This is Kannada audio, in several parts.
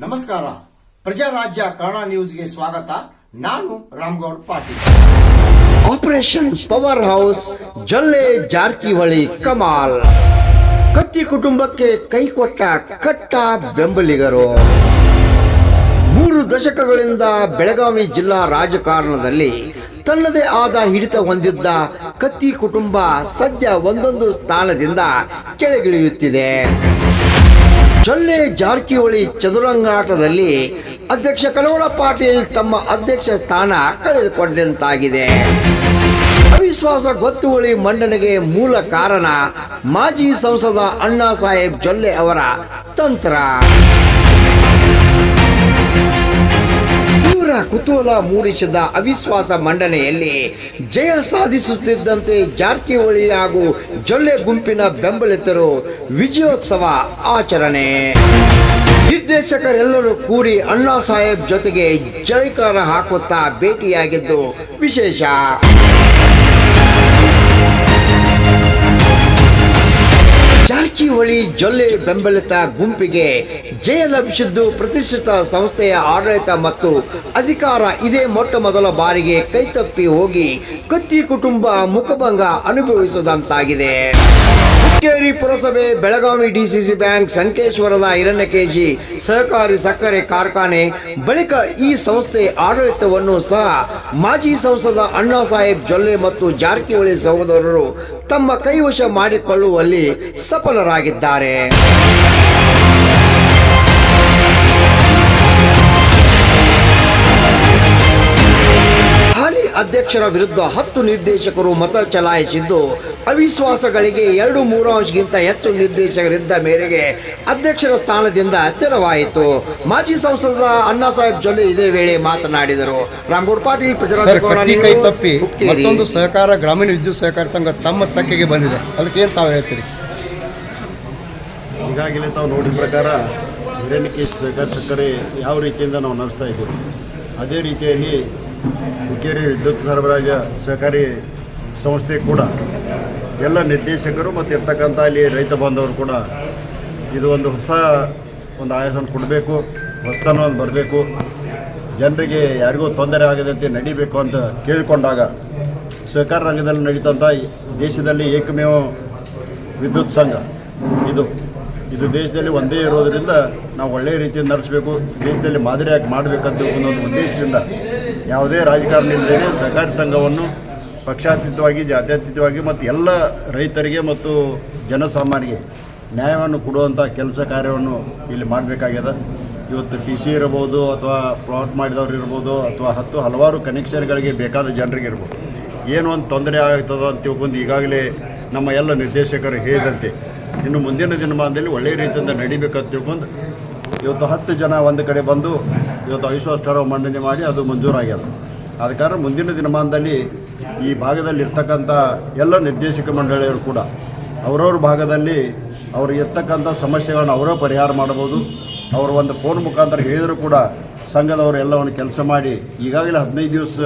ನಮಸ್ಕಾರ. ಪ್ರಜಾರಾಜ್ಯ ಕನ್ನಡ ನ್ಯೂಸ್ಗೆ ಸ್ವಾಗತ. ನಾನು Ramgoud Patil. Operation power house, Jolle Jarkiholi ಕಮಾಲ್. ಕತ್ತಿ ಕುಟುಂಬಕ್ಕೆ ಕೈ ಕೊಟ್ಟ ಕಟ್ಟ ಬೆಂಬಲಿಗರು. ಮೂರು ದಶಕಗಳಿಂದ ಬೆಳಗಾವಿ ಜಿಲ್ಲಾ ರಾಜಕಾರಣದಲ್ಲಿ ತನ್ನದೇ ಆದ ಹಿಡಿತ ಹೊಂದಿದ್ದ ಕತ್ತಿ ಕುಟುಂಬ ಸದ್ಯ ಒಂದೊಂದು ಸ್ಥಾನದಿಂದ ಕೆಳಗಿಳಿಯುತ್ತಿದೆ. ಜೊಲ್ಲೆ ಜಾರಕಿಹೊಳಿ ಚದುರಂಗಾಟದಲ್ಲಿ ಅಧ್ಯಕ್ಷ ಕಲವಳ ಪಾಟೀಲ್ ತಮ್ಮ ಅಧ್ಯಕ್ಷ ಸ್ಥಾನ ಕಳೆದುಕೊಂಡಂತಾಗಿದೆ. ಅವಿಶ್ವಾಸ ಗೊತ್ತುವಳಿ ಮಂಡನೆಗೆ ಮೂಲ ಕಾರಣ ಮಾಜಿ ಸಂಸದ ಅಣ್ಣಾ ಸಾಹೇಬ್ ಜೊಲ್ಲೆ ಅವರ ತಂತ್ರ. ಕುತೂಹಲ ಮೂಡಿಸಿದ ಅವಿಶ್ವಾಸ ಮಂಡನೆಯಲ್ಲಿ ಜಯ ಸಾಧಿಸುತ್ತಿದ್ದಂತೆ ಜಾರಕಿಹೊಳಿ ಹಾಗೂ ಜೊಲ್ಲೆ ಗುಂಪಿನ ಬೆಂಬಲಿತರು ವಿಜಯೋತ್ಸವ ಆಚರಣೆ. ನಿರ್ದೇಶಕರೆಲ್ಲರೂ ಕೂಡಿ ಅಣ್ಣಾ ಸಾಹೇಬ್ ಜೊತೆಗೆ ಜೈಕಾರ ಹಾಕುತ್ತಾ ಭೇಟಿಯಾಗಿದ್ದು ವಿಶೇಷ. ಜೊಲ್ಲೆ ಬೆಂಬಲಿತ ಗುಂಪಿಗೆ ಜಯ ಲಭಿಸಿದ್ದು ಪ್ರತಿಷ್ಠಿತ ಸಂಸ್ಥೆಯ ಆಡಳಿತ ಮತ್ತು ಅಧಿಕಾರ ಇದೇ ಮೊಟ್ಟ ಮೊದಲ ಬಾರಿಗೆ ಕೈತಪ್ಪಿ ಹೋಗಿ ಕತ್ತಿ ಕುಟುಂಬ ಮುಖಭಂಗ ಅನುಭವಿಸದಂತಾಗಿದೆ. ಹುಕ್ಕೇರಿ ಪುರಸಭೆ ಬೆಳಗಾವಿ ಡಿಸಿಸಿ ಬ್ಯಾಂಕ್ ಸಂಕೇಶ್ವರದ ಹಿರಣ್ಯಕೇಶಿ ಸಹಕಾರಿ ಸಕ್ಕರೆ ಕಾರ್ಖಾನೆ ಬಳಿಕ ಈ ಸಂಸ್ಥೆ ಆಡಳಿತವನ್ನು ಸಹ ಮಾಜಿ ಸಂಸದ ಅಣ್ಣಾ ಸಾಹೇಬ್ ಜೊಲ್ಲೆ ಮತ್ತು ಜಾರಕಿಹೊಳಿ ಸಹೋದರರು ತಮ್ಮ ಕೈವಶ ಮಾಡಿಕೊಳ್ಳುವಲ್ಲಿ ಸಫಲರಾಗಿದ್ದಾರೆ. ಅಧ್ಯಕ್ಷರ ವಿರುದ್ಧ ಹತ್ತು ನಿರ್ದೇಶಕರು ಮತ ಚಲಾಯಿಸಿದ್ದು ಅವಿಶ್ವಾಸಗಳಿಗೆ ಎರಡು ಮೂರು ಅಂಶಗಿಂತ ಹೆಚ್ಚು ನಿರ್ದೇಶಕರಿದ್ದ ಮೇರೆಗೆ ಅಧ್ಯಕ್ಷರ ಸ್ಥಾನದಿಂದ ತೆರವಾಯಿತು. ಮಾಜಿ ಸಂಸದ ಅಣ್ಣಾ ಸಾಹೇಬ್ ಜೊಲ್ಲೆ ಇದೇ ವೇಳೆ ಮಾತನಾಡಿದರು. ರಾಮ್ಗೌಡ್ ಪಾಟೀಲ್ ಕೈ ತಪ್ಪಿ ಮತ್ತೊಂದು ಸಹಕಾರ ಗ್ರಾಮೀಣ ವಿದ್ಯುತ್ ಸಹಕಾರ ಸಂಘ ತಮ್ಮ ತಕ್ಕೆಗೆ ಬಂದಿದೆ. ಅದಕ್ಕೆ ಏನು ತಾವು ಹೇಳ್ತೀರಿ? ಈಗಾಗಲೇ ತಾವು ನೋಡಿದ ಪ್ರಕಾರ ಹಿರಣ್ಯಕೇಶ್ ಸಹಕಾರ ಸಕ್ಕರೆ ಯಾವ ರೀತಿಯಿಂದ ನಾವು ನಡೆಸ್ತಾ ಇದ್ದೀವಿ. ಅದೇ ರೀತಿಯಲ್ಲಿ ಹುಕ್ಕೇರಿ ವಿದ್ಯುತ್ ಸರಬರಾಜ ಸಹಕಾರಿ ಸಂಸ್ಥೆ ಕೂಡ ಎಲ್ಲ ನಿರ್ದೇಶಕರು ಮತ್ತು ಇರ್ತಕ್ಕಂಥ ಅಲ್ಲಿ ರೈತ ಬಾಂಧವರು ಕೂಡ ಇದು ಒಂದು ಹೊಸ ಒಂದು ಆಯಾಸವನ್ನು ಕೊಡಬೇಕು, ಹೊಸತನವನ್ನು ಬರಬೇಕು. ಜನರಿಗೆ ಯಾರಿಗೂ ತೊಂದರೆ ಆಗದಂತೆ ನಡಿಬೇಕು ಅಂತ ಕೇಳಿಕೊಂಡಾಗ ಸಹಕಾರ ರಂಗದಲ್ಲಿ ನಡೀತಂಥ ದೇಶದಲ್ಲಿ ಏಕಮೇವ ವಿದ್ಯುತ್ ಸಂಘ ಇದು. ಇದು ದೇಶದಲ್ಲಿ ಒಂದೇ ಇರೋದರಿಂದ ನಾವು ಒಳ್ಳೆಯ ರೀತಿಯಿಂದ ನಡೆಸಬೇಕು, ದೇಶದಲ್ಲಿ ಮಾದರಿಯಾಗಿ ಮಾಡಬೇಕಂತ ಒಂದು ಉದ್ದೇಶದಿಂದ ಯಾವುದೇ ರಾಜಕಾರಣ ಇಲ್ಲದೇ ಸಹಕಾರಿ ಸಂಘವನ್ನು ಪಕ್ಷಾತೀತವಾಗಿ, ಜಾತ್ಯತೀತವಾಗಿ ಮತ್ತು ಎಲ್ಲ ರೈತರಿಗೆ ಮತ್ತು ಜನಸಾಮಾನ್ಯರಿಗೆ ನ್ಯಾಯವನ್ನು ಕೊಡುವಂಥ ಕೆಲಸ ಕಾರ್ಯವನ್ನು ಇಲ್ಲಿ ಮಾಡಬೇಕಾಗ್ಯದ. ಇವತ್ತು ಟಿ ಸಿ ಇರ್ಬೋದು ಅಥವಾ ಪ್ಲಾಟ್ ಮಾಡಿದವ್ರು ಇರ್ಬೋದು ಅಥವಾ ಹತ್ತು ಹಲವಾರು ಕನೆಕ್ಷನ್ಗಳಿಗೆ ಬೇಕಾದ ಜನರಿಗೆ ಇರ್ಬೋದು. ಏನು ಒಂದು ತೊಂದರೆ ಆಗ್ತದೋ ಅಂತ ತಿಳ್ಕೊಂಡು ಈಗಾಗಲೇ ನಮ್ಮ ಎಲ್ಲ ನಿರ್ದೇಶಕರು ಹೇಳಿದಂತೆ ಇನ್ನು ಮುಂದಿನ ದಿನಮಾನದಲ್ಲಿ ಒಳ್ಳೆಯ ರೀತಿಯಿಂದ ನಡಿಬೇಕಂತ ತಿಳ್ಕೊಂಡು ಇವತ್ತು ಹತ್ತು ಜನ ಒಂದು ಕಡೆ ಬಂದು ಇವತ್ತು ಅವಿಶ್ವಾಸ ಮಂಡನೆ ಮಾಡಿ ಅದು ಮಂಜೂರಾಗ್ಯದ. ಆದ ಕಾರಣ ಮುಂದಿನ ದಿನಮಾನದಲ್ಲಿ ಈ ಭಾಗದಲ್ಲಿರ್ತಕ್ಕಂಥ ಎಲ್ಲ ನಿರ್ದೇಶಕ ಮಂಡಳಿಯವರು ಕೂಡ ಅವರವ್ರ ಭಾಗದಲ್ಲಿ ಅವ್ರಿಗೆ ಇರ್ತಕ್ಕಂಥ ಸಮಸ್ಯೆಗಳನ್ನು ಅವರೇ ಪರಿಹಾರ ಮಾಡ್ಬೋದು ಅವರು ಒಂದು ಫೋನ್ ಮುಖಾಂತರ ಹೇಳಿದರೂ ಕೂಡ ಸಂಘದವರು ಎಲ್ಲವನ್ನು ಕೆಲಸ ಮಾಡಿ ಈಗಾಗಲೇ ಹದಿನೈದು ದಿವಸ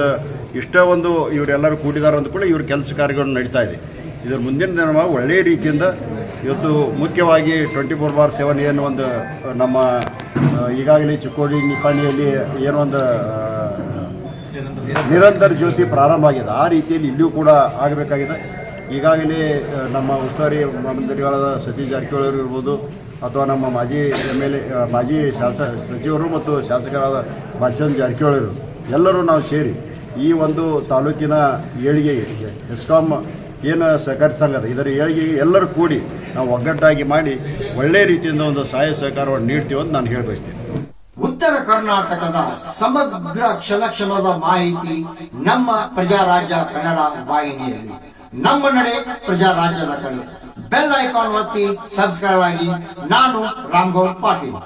ಇಷ್ಟೇ ಒಂದು ಇವರೆಲ್ಲರೂ ಕೂಡಿದ್ದಾರೆ ಅಂದ ಕೂಡ ಇವ್ರ ಕೆಲಸ ಕಾರ್ಯಗಳು ನಡೀತಾ ಇದೆ. ಇದರ ಮುಂದಿನ ದಿನ ಒಳ್ಳೆಯ ರೀತಿಯಿಂದ ಇವತ್ತು ಮುಖ್ಯವಾಗಿ ಟ್ವೆಂಟಿ ಫೋರ್ ಬಾರ್ ಸೆವೆನ್ ಏನು ಒಂದು ನಮ್ಮ ಈಗಾಗಲೇ ಚಿಕ್ಕೋಡಿ ನಿಪ್ಪಾಣಿಯಲ್ಲಿ ಏನೋ ಒಂದು ನಿರಂತರ ಜ್ಯೋತಿ ಪ್ರಾರಂಭ ಆಗಿದೆ. ಆ ರೀತಿಯಲ್ಲಿ ಇಲ್ಲಿಯೂ ಕೂಡ ಆಗಬೇಕಾಗಿದೆ. ಈಗಾಗಲೇ ನಮ್ಮ ಉಸ್ತುವಾರಿ ಮಂತ್ರಿಗಳಾದ ಸತೀಶ್ ಜಾರಕಿಹೊಳಿ ಇರ್ಬೋದು, ಅಥವಾ ನಮ್ಮ ಮಾಜಿ ಎಂ ಎಲ್ ಎ ಮಾಜಿ ಶಾಸ, ಸಚಿವರು ಮತ್ತು ಶಾಸಕರಾದ ಬಾಲಚಂದ್ರ ಜಾರಕಿಹೊಳಿಯವರು ಎಲ್ಲರೂ ನಾವು ಸೇರಿ ಈ ಒಂದು ತಾಲೂಕಿನ ಏಳಿಗೆಗೆ, ಎಸ್ಕಾಂ ಏನು ಸಹಕಾರಿ ಸಂಘದ? ಇದರ ಹೇಳಿ ಎಲ್ಲರೂ ಕೂಡಿ ನಾವು ಒಗ್ಗಟ್ಟಾಗಿ ಮಾಡಿ ಒಳ್ಳೆ ರೀತಿಯಿಂದ ಒಂದು ಸಹಾಯ ಸಹಕಾರವನ್ನು ನೀಡ್ತೀವಿ ಅಂತ ನಾನು ಹೇಳಿ ಬಯಸ್ತೇನೆ ಉತ್ತರ ಕರ್ನಾಟಕದ ಸಮಗ್ರ ಕ್ಷಣ ಕ್ಷಣದ ಮಾಹಿತಿ ನಮ್ಮ ಪ್ರಜಾರಾಜ್ಯ ಕನ್ನಡ ವಾಹಿನಿಯಲ್ಲಿ. ನಮ್ಮ ನಡೆ ಪ್ರಜಾರಾಜ್ಯದ ಕನ್ನಡ ಬೆಲ್ ಐಕಾನ್ ಒತ್ತಿ ಸಬ್ಸ್ಕ್ರೈಬ್ ಆಗಿ ನಾನು ರಾಮ್ಗೌಡ್ ಪಾಟೀಲ್.